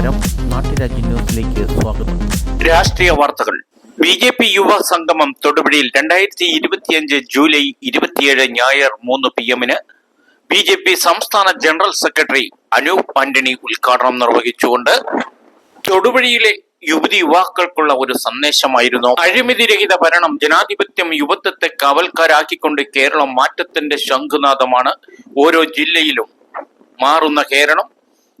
നമസ്കാരം. നാട്ടുരാജ്യ ന്യൂസിലേക്ക് സ്വാഗതം. രാഷ്ട്രീയ വാർത്തകൾ. ബി ജെ പി യുവ സംഗമം തൊടുപുഴയിൽ രണ്ടായിരത്തി ഇരുപത്തിയഞ്ച് ജൂലൈ ഇരുപത്തിയേഴ് ഞായർ മൂന്ന് പി എമ്മിന് ബി ജെ പി സംസ്ഥാന ജനറൽ സെക്രട്ടറി അനൂപ് ആന്റണി ഉദ്ഘാടനം നിർവഹിച്ചുകൊണ്ട് തൊടുപുഴയിലെ യുവതി യുവാക്കൾക്കുള്ള ഒരു സന്ദേശമായിരുന്നു. അഴിമതിരഹിത ഭരണം ജനാധിപത്യം യുവത്വത്തെ കാവൽക്കാരാക്കിക്കൊണ്ട് കേരളം മാറ്റത്തിന്റെ ശംഖുനാഥമാണ് ഓരോ ജില്ലയിലും മാറുന്ന കേരളം.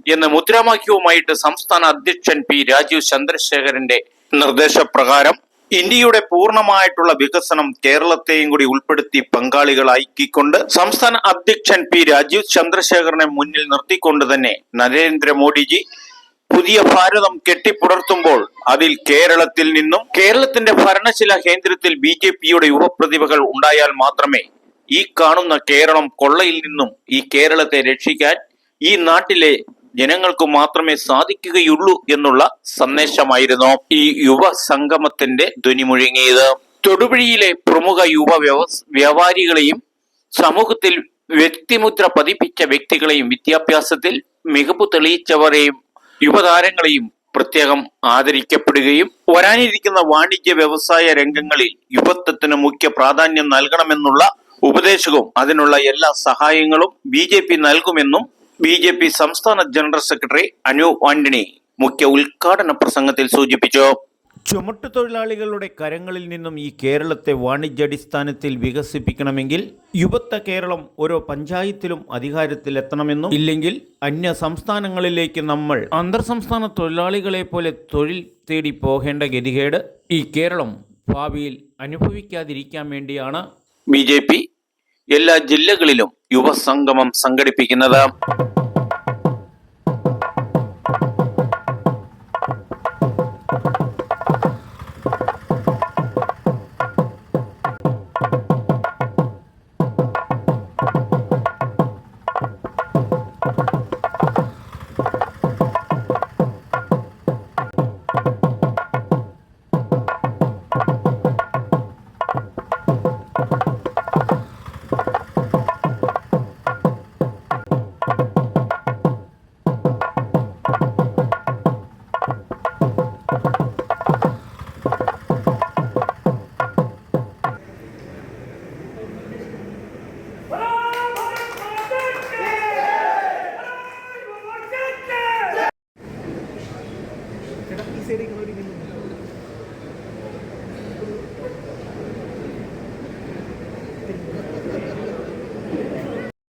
എന്ന മുദ്രാവാക്യവുമായിട്ട് സംസ്ഥാന അധ്യക്ഷൻ പി രാജീവ് ചന്ദ്രശേഖരന്റെ നിർദ്ദേശപ്രകാരം ഇന്ത്യയുടെ പൂർണമായിട്ടുള്ള വികസനം കേരളത്തെയും കൂടി ഉൾപ്പെടുത്തി പങ്കാളികളാക്കിക്കൊണ്ട് സംസ്ഥാന അധ്യക്ഷൻ പി രാജീവ് ചന്ദ്രശേഖരനെ മുന്നിൽ നിർത്തിക്കൊണ്ട് തന്നെ നരേന്ദ്രമോദിജി പുതിയ ഭാരതം കെട്ടിപ്പുണർത്തുമ്പോൾ അതിൽ കേരളത്തിൽ നിന്നും കേരളത്തിന്റെ ഭരണശില കേന്ദ്രത്തിൽ ബി ജെ പിയുടെ യുവപ്രതിഭകൾ ഉണ്ടായാൽ മാത്രമേ ഈ കാണുന്ന കേരളം കൊള്ളയിൽ നിന്നും ഈ കേരളത്തെ രക്ഷിക്കാൻ ഈ നാട്ടിലെ ജനങ്ങൾക്ക് മാത്രമേ സാധിക്കുകയുള്ളൂ എന്നുള്ള സന്ദേശമായിരുന്നു ഈ യുവ സംഗമത്തിന്റെ ധ്വനി മുഴങ്ങിയത്. തൊടുപുഴയിലെ പ്രമുഖ യുവ വ്യാപാരികളെയും സമൂഹത്തിൽ വ്യക്തിമുദ്ര പതിപ്പിച്ച വ്യക്തികളെയും വിദ്യാഭ്യാസത്തിൽ മികവ് തെളിയിച്ചവരെയും യുവതാരങ്ങളെയും പ്രത്യേകം ആദരിക്കപ്പെടുകയും വരാനിരിക്കുന്ന വാണിജ്യ വ്യവസായ രംഗങ്ങളിൽ യുവത്വത്തിന് മുഖ്യ പ്രാധാന്യം നൽകണമെന്നുള്ള ഉപദേശവും അതിനുള്ള എല്ലാ സഹായങ്ങളും ബി നൽകുമെന്നും ബി ജെ പി സംസ്ഥാന ജനറൽ സെക്രട്ടറി അനു ആന്റണി മുഖ്യ ഉദ്ഘാടന പ്രസംഗത്തിൽ സൂചിപ്പിച്ചു. ചുമട്ടു തൊഴിലാളികളുടെ കരങ്ങളിൽ നിന്നും ഈ കേരളത്തെ വാണിജ്യാടിസ്ഥാനത്തിൽ വികസിപ്പിക്കണമെങ്കിൽ യുവത്വ കേരളം ഓരോ പഞ്ചായത്തിലും അധികാരത്തിലെത്തണമെന്നും ഇല്ലെങ്കിൽ അന്യ സംസ്ഥാനങ്ങളിലേക്ക് നമ്മൾ അന്തർ സംസ്ഥാന തൊഴിലാളികളെ പോലെ തൊഴിൽ തേടി പോകേണ്ട ഗതികേട് ഈ കേരളം ഭാവിയിൽ അനുഭവിക്കാതിരിക്കാൻ വേണ്ടിയാണ്. ബി ജെ പി എല്ലാ ജില്ലകളിലും യുവസംഗമം സംഘടിപ്പിക്കുന്നത്.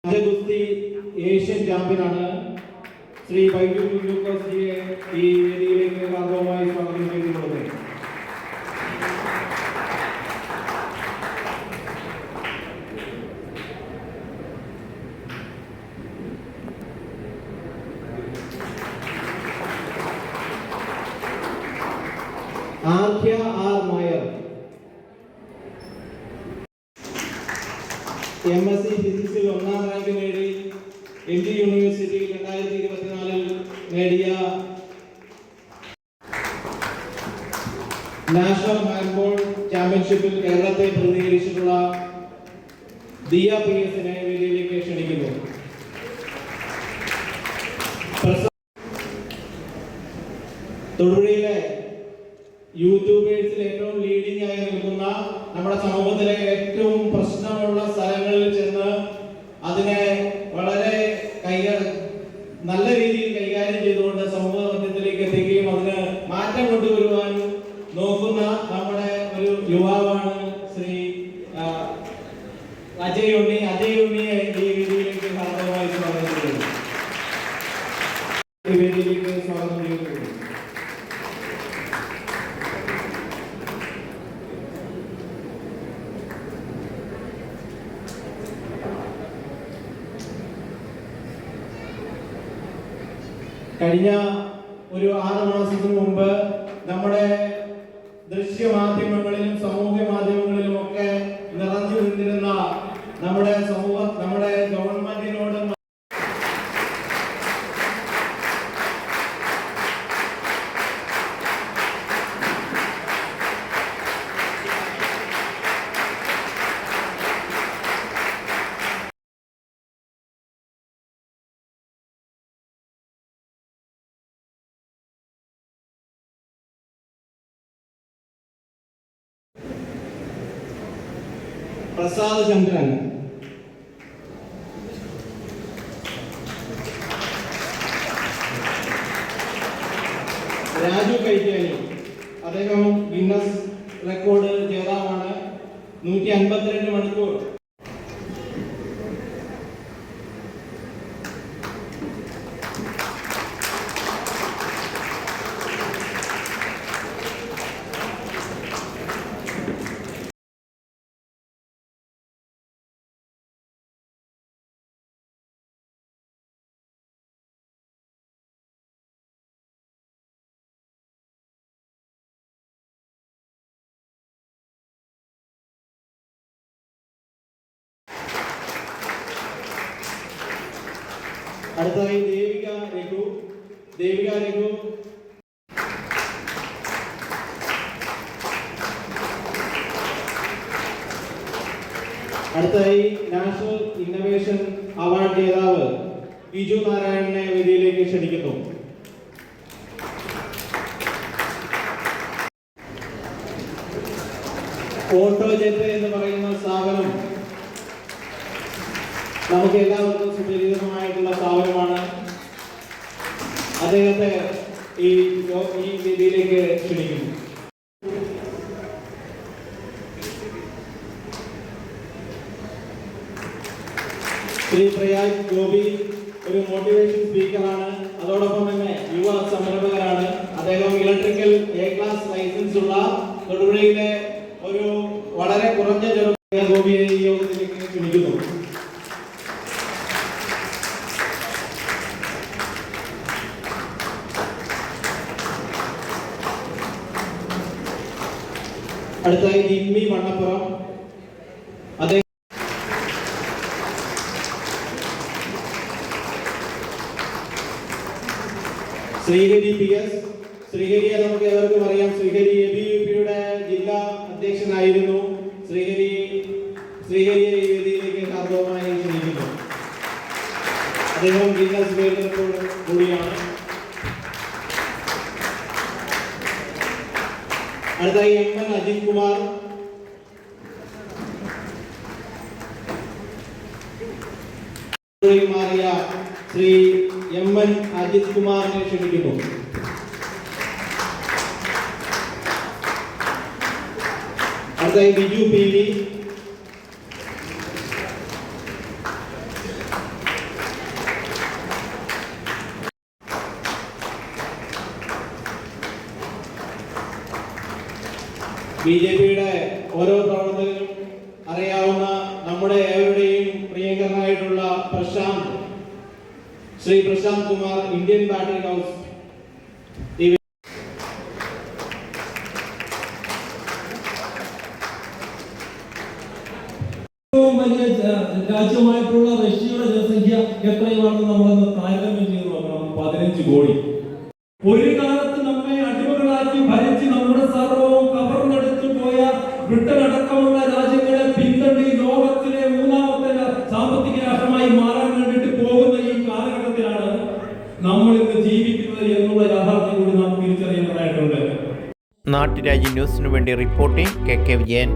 ഗുസ്തി ഏഷ്യൻ ചാമ്പ്യനാണ് ശ്രീ ബൈജു ലൂക്കോസ് ജിയെ ഈ വേദിയിലേക്ക് ഹാർദവമായി സ്വാഗതം ചെയ്തുകൊള്ളുന്നു Arkhya R Nair M S C ഫിസിക്സിൽ ഒന്നാം റാങ്ക് നേടി എം ജി യൂണിവേഴ്സിറ്റിയിൽ രണ്ടായിരത്തി ഇരുപത്തിനാലിൽ നേടിയ നാഷണൽ ഹാൻഡ്ബോൾ ചാമ്പ്യൻഷിപ്പിൽ കേരളത്തെ പ്രതിനിധീകരിച്ചിട്ടുള്ള ദിയ പി എസിനെ വേദിയിലേക്ക് ക്ഷണിക്കുന്നു. തൊടുപുഴയിലെ യൂട്യൂബേഴ്സിൽ ഏറ്റവും ലീഡിംഗ് ആയി നിൽക്കുന്ന നമ്മുടെ സമൂഹത്തിലെ ഏറ്റവും കഴിഞ്ഞ ഒരു ആറ് മാസത്തിന് മുമ്പ് നമ്മുടെ ദൃശ്യമാധ്യമങ്ങളിലും സമൂഹ മാധ്യമങ്ങളിലും ഒക്കെ നിറഞ്ഞു നിന്നിരുന്ന നമ്മുടെ പ്രസാദ് ചന്ദ്രൻ രാജു കൈറ്റാനി അദ്ദേഹം ഗിന്നസ് റെക്കോർഡ് ജേതാവാണ്. നൂറ്റി അൻപത്തിരണ്ട് മണിക്കൂർ. അടുത്തതായി ദേവിക രഘു. ദേവിക രഘു. അടുത്തതായി നാഷണൽ ഇന്നവേഷൻ അവാർഡ് ജേതാവ് ബിജു നാരായണനെ വേദിയിലേക്ക് ക്ഷണിക്കുന്നു. ഓട്ടോജെറ്റ് എന്ന് പറയുന്ന സ്ഥാപനം നമുക്ക് എല്ലാവർക്കും സുപരിചിതമായിട്ടുള്ള സ്ഥാപനമാണ് അദ്ദേഹത്തെ ഈ ഈ വേദിയിലേക്ക് ക്ഷണിക്കുന്നു. ശ്രീ പ്രയാഗ് ഗോപി ഒരു മോട്ടിവേഷൻ സ്പീക്കറാണ് അതോടൊപ്പം തന്നെ യുവ സംരംഭകരാണ്. അദ്ദേഹം ഇലക്ട്രിക്കൽ എ ക്ലാസ് ലൈസൻസ് ഉള്ള തൊടുപുഴയിലെ ഒരു വളരെ കുറഞ്ഞ ചെറു അടുത്തായി ജിമ്മി മണ്ണപ്പുറം അദ്ദേഹം ശ്രീഹരി പി എസ്. ശ്രീഹരിയെ നമുക്ക് ഏവർക്കും അറിയാം. ശ്രീഹരി എ ബി യു പിയുടെ ജില്ലാ അധ്യക്ഷനായിരുന്നു. ശ്രീഹരി ശ്രീഹരിയെ ഈ വേദിയിലേക്ക് ഹാർദവമായി ക്ഷണിക്കുന്നു. അദ്ദേഹം ജില്ലാ സ്വീകരണത്തോട് കൂടിയാണ്. അടുത്തായി എം എൻ അജിത് കുമാർ ിൽ മാറിയ ശ്രീ എം എൻ അജിത് കുമാറിനെ ക്ഷണിക്കുന്നു അടുത്തായി ബിജു ബി ജെ പിയുടെ ഓരോ പ്രവർത്തകരും അറിയാവുന്ന നമ്മുടെ ഏവരുടെയും പ്രിയങ്കരനായിട്ടുള്ള Prashanth. Shri Prashanth Kumar Indian battery house. രാജ്യമായിട്ടുള്ള റഷ്യയുടെ ജനസംഖ്യ എത്രയുമാണെന്ന് നമ്മളൊന്ന് താരതമ്യം ചെയ്ത് നോക്കണം. പതിനഞ്ച് കോടി. ഒരു കാലത്ത് നാട്ടുരാജ്യ ന്യൂസിനു വേണ്ടി റിപ്പോർട്ടിംഗ് കെ കെ വിജയൻ.